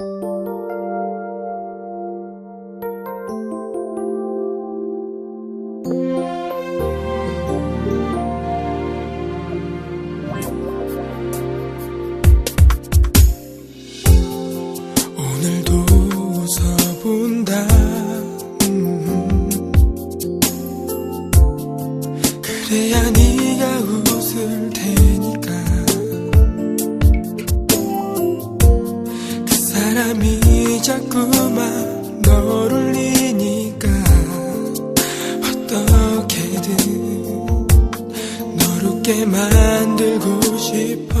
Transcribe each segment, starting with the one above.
음. 그래야 네 그 사람이 자꾸만 널 울리니까 어떻게든 널 웃게 만들고 싶어.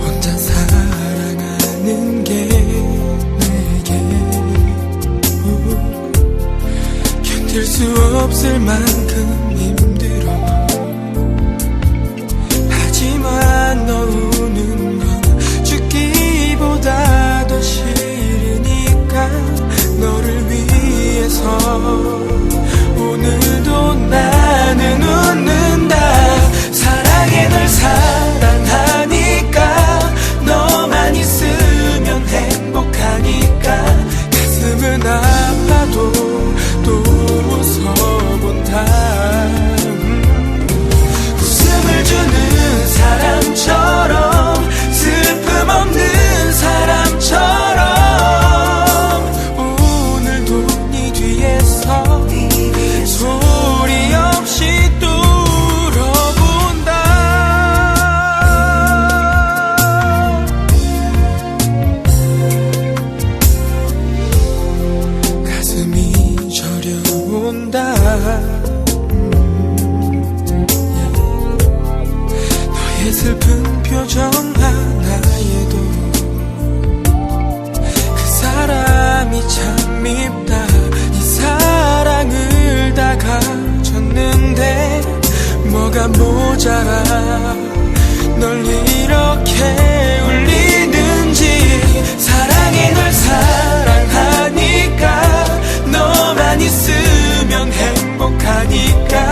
혼자 사랑하는 게 내게 우, 견딜 수 없을 만큼 我 저려온다. 너의 슬픈 표정 하나에도 그 사람이 참 밉다. 이 사랑을 다 가졌는데 뭐가 모자라 he can.